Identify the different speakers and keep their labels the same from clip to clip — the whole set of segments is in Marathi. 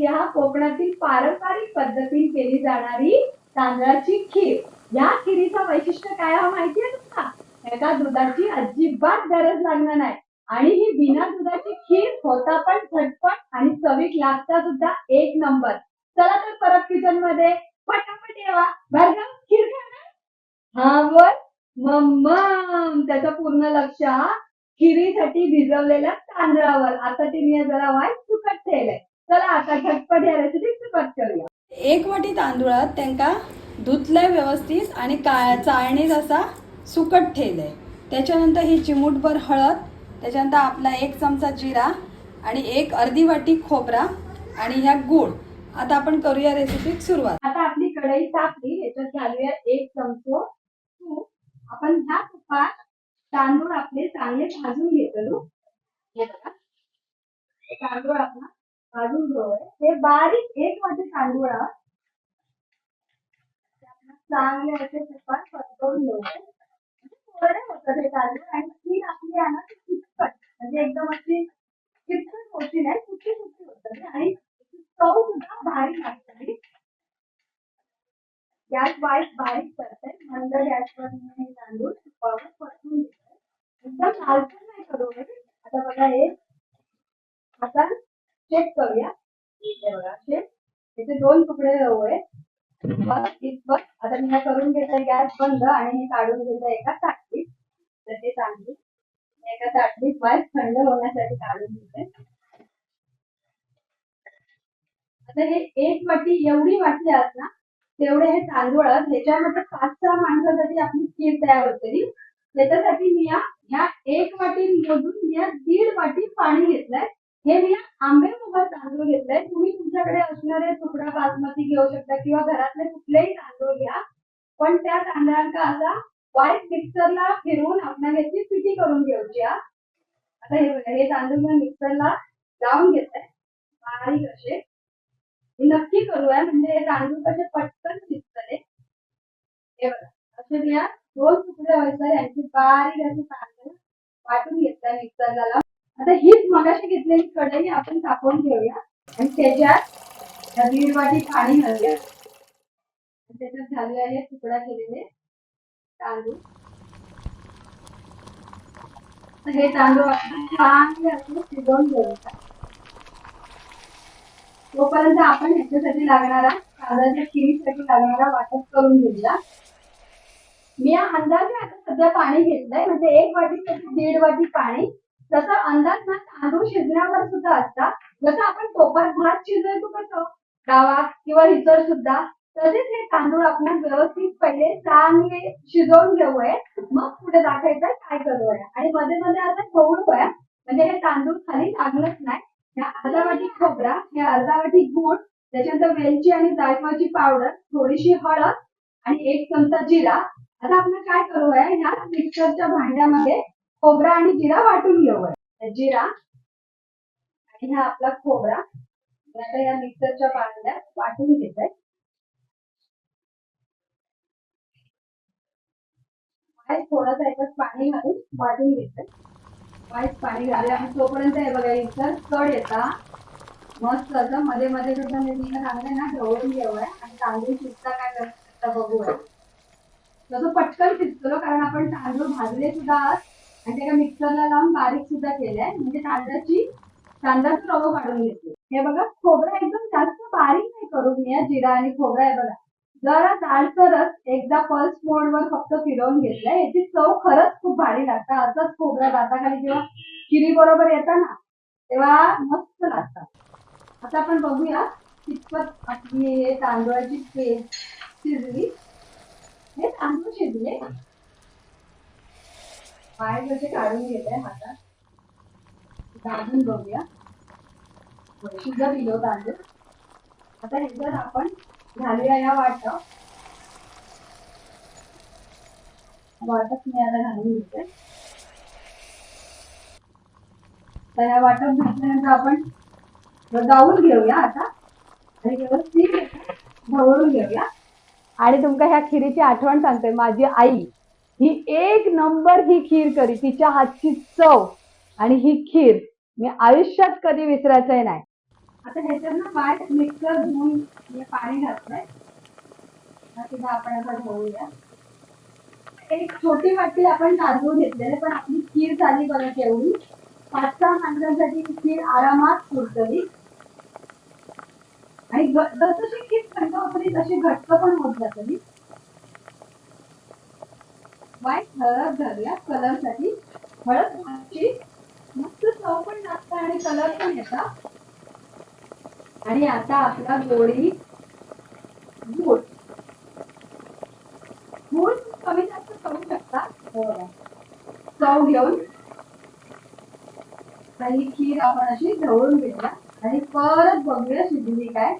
Speaker 1: ह्या कोकणातील पारंपरिक पद्धतीने केली जाणारी तांदळाची खीर. या खिरीचं वैशिष्ट्य काय माहितीये माहिती आहे तुम्हाला? एका दुधाची अजिबात गरज लागणार नाही. आणि ही बिना दुधाची खीर होता पण झटपट आणि चवीक लागता सुद्धा एक नंबर. चला तर परत किचनमध्ये. पटापट येवा. भरगम खीर खाणार? हा वर मम्मम. त्याचं पूर्ण लक्ष खिरीसाठी भिजवलेल्या तांदळावर. आता तिने जरा वाईट सुकट ठेवलंय. चला आता झटपट या रेसिपी सुकट करूया.
Speaker 2: एक वाटी तांदूळात त्यांका धुतलंय व्यवस्थित आणि का चाळणीत असा सुकट ठेवलंय. त्याच्यानंतर ही चिमूटभर हळद त्याच्यानंतर आपला एक चमचा जिरा आणि एक अर्धी वाटी खोबरा आणि ह्या गूळ. आता आपण करूया रेसिपीत सुरुवात.
Speaker 1: आता आपली कढई तापली याच्यात घालूया एक चमचो तूप. आपण ह्या तुपात तांदूळ आपले चांगले भाजून घेतलो. तांदूळ आपण भाजून घेऊया हे बारीक एक वाटी तांदूळ चांगले असे तुपात परतवून घेऊया कोरडे होतात हे तांदूळ आणि खीर आपली आहे ना ती किचकट म्हणजे एकदम अशी किचकट होती नाही सुट्टी सुट्टी होतात आणि चव सुद्धा भारी लागते गॅस बारीक बारीक करते. मंद गॅसवर हे तांदूळ तुपावर परतून घेते. एकदम लालसर नाही करू आता बघा हे. आता चेक करूया. दोन तुकडे रवू आहे बस इतपत आता मी करून घेतोय गॅस बंद आणि हे काढून घेतोय एका ताटलीत तर ते मी एका ताटलीत बाहेर थंड होण्यासाठी काढून घेते. आता हे एक वाटी एवढी वाटी आहेत ना तेवढे हे तांदूळ आहेत. ह्याच्यामध्ये पाच सहा माणसासाठी आपली खीर तयार होते त्याच्यासाठी मी या एक वाटी मधून मी या दीड वाटी पाणी घेतलंय. हे मी या आंबे तांदूळ घेतलंय. तुम्ही तुमच्याकडे असणारे तुकडा बासमती घेऊ शकता किंवा घरातले कुठलेही तांदूळ घ्या. पण त्या तांदळांचा असा वाईट मिक्सरला फिरवून आपण याची पिठी करून घेऊची आता हे बघा हे तांदूळ मी मिक्सरला लावून घेतलंय. बारीक असे. हे नक्की करूया म्हणजे हे तांदूळ कसे पटकन शिजतले हे बघा असे मी दोन तुकडे व्हायचं यांची बारीक असे तांदूळ वाटून घेतलाय मिक्सरला आता हीच मगाशी घेतलेली कढई आपण तापवून घेऊया. आणि त्याच्यात दीड वाटी पाणी घालूया. त्याच्यात घालूया हे तुकडा केलेले तांदूळ. हे तांदूळ छान शिजवून घेऊया. तोपर्यंत आपण ह्याच्यासाठी लागणारा तांदळाच्या खिरीसाठी लागणारा वाटप करून घेऊया. मी अंदाजे आता सध्या पाणी घेतलंय. म्हणजे एक वाटी दीड वाटी पाणी. जसं अंदाज ना तांदूळ शिजण्यावर सुद्धा असतात जसं आपण टोपात भात शिजवतो कसं गावात किंवा इतर सुद्धा तसेच हे तांदूळ आपण व्यवस्थित पहिले चांगले शिजवून घेऊया मग पुढे दाखवायचं काय करूया. आणि मध्ये मध्ये आता ठेवूया म्हणजे हे तांदूळ खाली लागलंच नाही. ह्या अर्धा वाटी खोबरा हे अर्धा वाटी गूळ त्याच्यानंतर वेलची आणि जायफळची पावडर थोडीशी हळद आणि एक चमचा जिरा. आता आपण काय करूया ह्या मिक्सरच्या भांड्यामध्ये खोबरा आणि जिरा वाटून घेऊया. जिरा आणि हा आपला खोबरा. आता या मिक्सरच्या पाण्याला वाटून घेतोय. वाईट थोडंसं पाणी घालून वाटून घेतोय. वाईट पाणी घालूया. आणि तोपर्यंत हे बघा इथं कड येता. मस्त असं मध्ये मध्ये सुद्धा मी तिला ना ढवळून घेऊया. आणि तांदूळ शिजता काय करता बघूया. तसं पटकन शिजतो कारण आपण तांदूळ भाजले सुद्धा आहात. आणि त्याला मिक्सरला लावून बारीक सुद्धा केलंय. म्हणजे तांदळाची तांदळाचं रवं काढून घेतले. हे बघा खोबरा एकदम जास्त बारीक नाही करून घ्या जिरा आणि खोबरा आहे बघा. जरा जाडसरच एकदा पल्स मोडवर फक्त फिरवून घेतलंय. याची चव खरंच खूप भारी लागतं. असंच खोबरा दाताखाली जेव्हा चिरी बरोबर येतं ना तेव्हा मस्त लागतात. आता आपण बघूया कितपत आपली हे तांदूळाची पेस्ट शिजली. हे तांदूळ शिजले. पाय कसे काढून घेते हातात दाबून बघूया. शिजत दिलो तांदूळ. आता ह्याच्यात आपण घालूया या वाट वाटप मी आता घालून घेते. तर ह्या वाटप घातल्यानंतर आपण गाऊन घेऊया आता. आणि व्यवस्थित ढवळून घेऊया. आणि तुमका ह्या खिरीची आठवण सांगते माझी आई ही एक नंबर ही खीर करी तिच्या हातची चव आणि ही खीर मी आयुष्यात कधी विसरायचंय नाही. आता ह्याच्यात ना पाय मिक्सर धुवून पाणी घातलंय. सुद्धा आपण आता धुवूया. एक छोटी वाटी आपण तांदूळ घेतलेले पण आपली खीर झाली बघा केवढी पाच सहा माणसांसाठी खीर आरामात पुरतली. आणि जसं खीर थंड होतली तशी घट्ट पण होत जातली. वाईट हळद घालूया कलरसाठी हळद घातली मस्त चव पण लागतं आणि कलर पण येतात. आणि आता आपला गोळी. गुड गूळ कमी जास्त करू शकता. हो. चव घेऊन. काही खीर आपण अशी ढवळून घेऊया. आणि परत बघूया शिजली काय.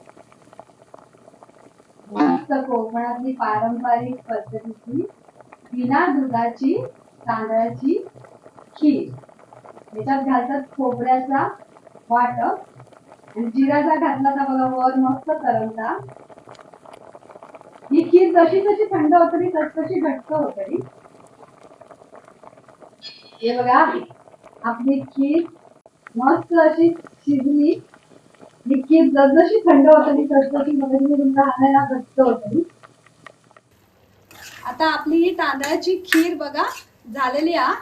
Speaker 1: मस्त कोकणातली पारंपरिक पद्धतीची. बिना दुधाची तांदळाची खीर. याच्यात घालतात खोबऱ्याचा वाटप आणि जिराचा घातला का बघा वर मस्त तरंगता. ही खीर जशी जशी थंड होतली तस तशी घट्ट होतली हे बघा आपली खीर मस्त अशी शिजली. ही खीर जसजशी थंड होतली तस तशी बघा तुम्ही तुमच्या घट्ट होतली
Speaker 2: आता आपली ही तांदळाची खीर बघा झालेली आ.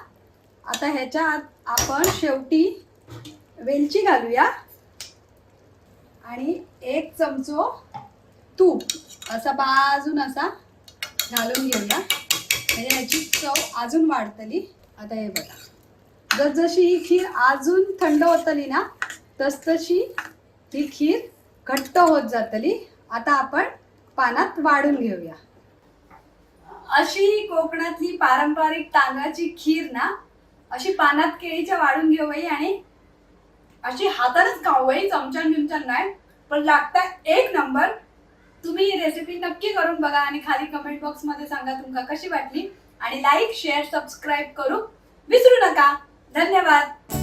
Speaker 2: आता ह्याच्यात आपण शेवटी वेलची घालूया. आणि एक चमचो तूप असा बाजून असा घालून घेऊया. म्हणजे ह्याची चव अजून वाढतली. आता हे बघा. जसजशी ही खीर अजून थंड होतली ना तसतशी ही खीर घट्ट होत जातली. आता आपण पानात वाढून घेऊया. अशी ही कोकणातली पारंपरिक तांदळाची खीर ना अशी पानात केळीच्या वाढून घेऊई आणि अशी हातानच खाऊई चमच्यान बिमच्यान नाही. पण लागता एक नंबर. तुम्ही ही रेसिपी नक्की करून बघा आणि खाली कमेंट बॉक्समध्ये सांगा तुमका कशी वाटली. आणि लाईक शेअर सबस्क्राईब करू विसरू नका. धन्यवाद.